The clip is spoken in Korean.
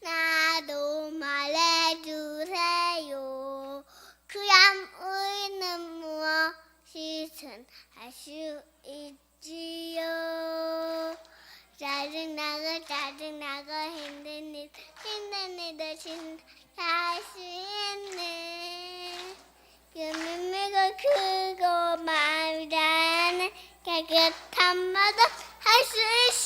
나도 말해주세요. 그럼 우리는 무엇이든 할 수 있지요. 짜증나고 짜증나고 힘든 일 힘든 일도 진할수 있네. 그미미가 그거 마음이 잘하는 깨끗한 말도 할수 있어